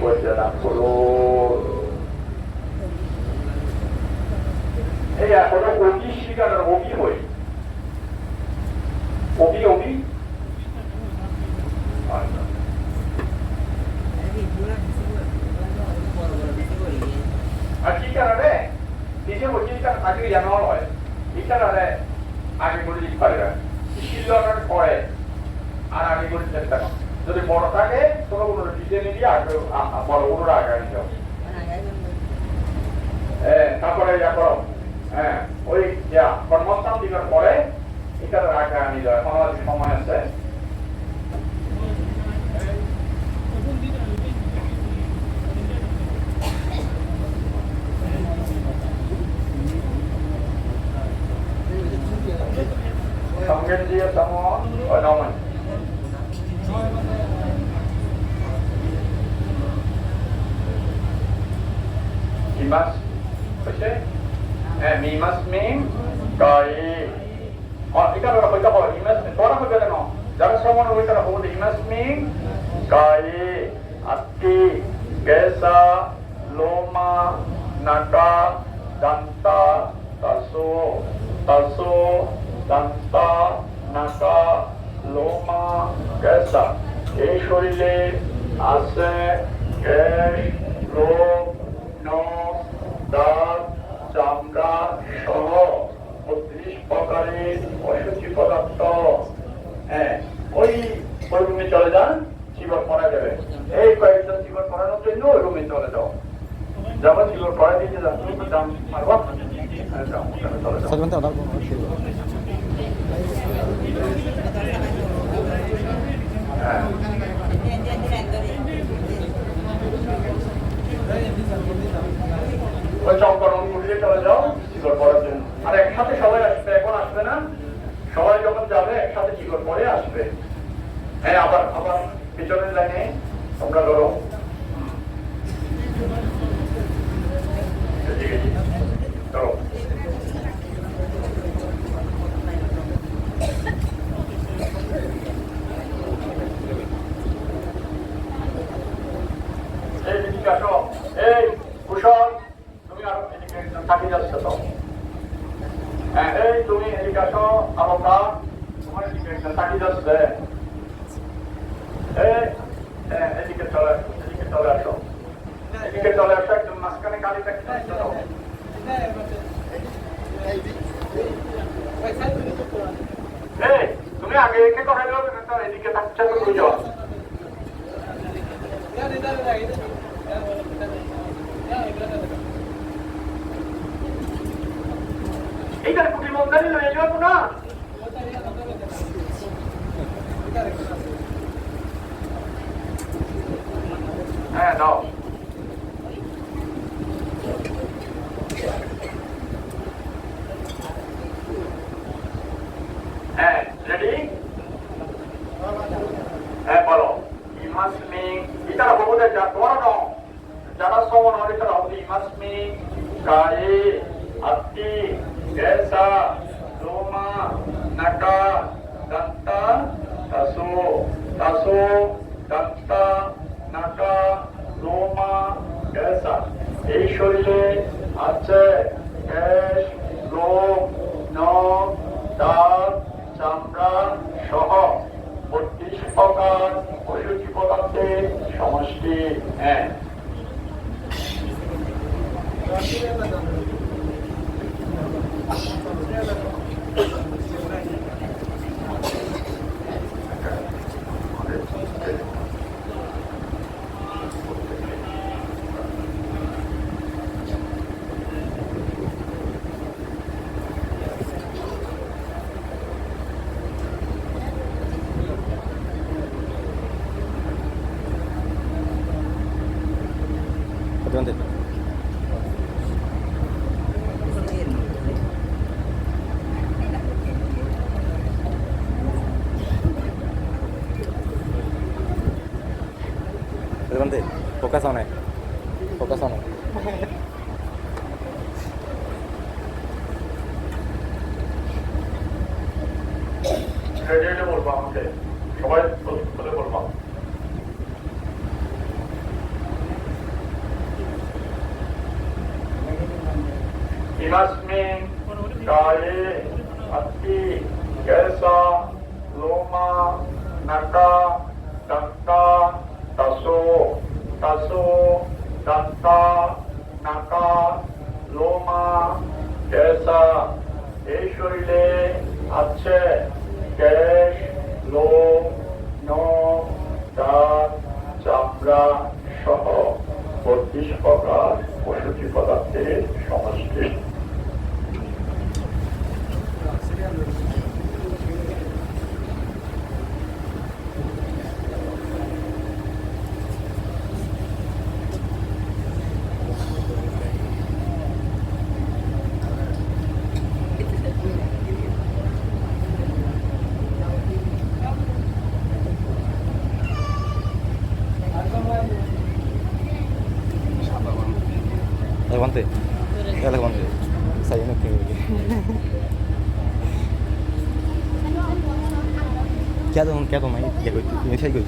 পর্যাদান এই এখনও অতি শিকার অভি হই অভি আচ্ছা আর কি কারণে নিজে বলছি এটা আগে জানা হয় এই কারণে আগে করে দিতে পারে না শিল্লটার পরে আর আগে করে চেষ্টা কর যদি বড় থাকে কোনো কোনো ডিজে নিয়ে আগে বড় কোনো আগে নিতে হবে তারপরে ইয়া করো হ্যাঁ ওই যা কর্মস্থান দিকের পরে এটা আগে আনি যায় এখন আমাদের সময় আছে? সঙ্গের দিয়ে সমন ও Eh, oh, no? Dahil sa mga nung ikaw na mimas mean, kay, ati, gesa, loma, naka, danta, taso, taso, danta, naka, লোমা কেসা এই শরীরে আছে কেশ লোম নখ দাঁত চামড়া সহ বত্রিশ প্রকারের অসুচি পদার্থ হ্যাঁ ওই ওই রুমে চলে যান জীবন পড়া যাবে এই কয়েকজন জীবন পড়ানোর জন্য ওই রুমে চলে যাও যাব জীবন পড়া পারবা হ্যাঁ হ্যাঁ। ওই চম্পারণ ঘুরিয়ে চলে যাও চিকর পড়ার জন্য। আর একসাথে সবাই আসবে এখন আসবে না? সবাই যখন যাবে একসাথে চিকর পরে আসবে। হ্যাঁ আবার আবার পিছনের লাইনে তোমরা ধরো। এই তুমি আরও এদিকে থাকি যাচ্ছ তো এই তুমি এদিকে আসো আলোকা তোমার এদিকে থাকি যাচ্ছে এদিকে চলে এদিকে চলে আসো। এদিকে চলে আসো একদম মাঝখানে কালি তুমি আগে একে কথা এদিকে থাকছে তো বুঝো এইখানে কুটির মন্দারি লয়ে যাব না হ্যাঁ দাও হ্যাঁ রেডি হ্যাঁ বলো ইমাসমি ইতারা বলতে যা ধরো যারা সমান হবে তারা হবে ইমাসমি কায়ে আত্তি কেসা লোমা নাকা দন্তা তাসো তাসো দন্তা নাকা লোমা কেসা এই শরীরে Grande. ఇది ఉంది ఫోకస్ అవునాయి ఫోకస్ అవునాయి সবাই বলবা ইমাসমিন কায়ে আতি গ্যাসা লোমা নাকা ডাক্কা তাসো দন্তা নাকা লোমা কেসা এই শরীরে আছে キャドンキャドンいやこれめっちゃいいこれ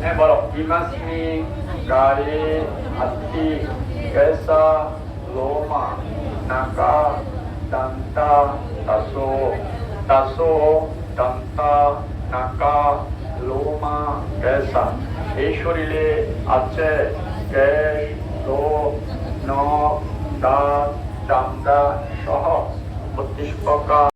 হ্যাঁ বলো ইমাসমি গাড়ি হাতি গেসা লোমা নাকা দন্তা তাসো তাসো দন্তা নাকা লোমা গেসা এই শরীরে আছে গ্যাস লোক নখ দাঁত চামড়া সহ বত্রিশ প্রকার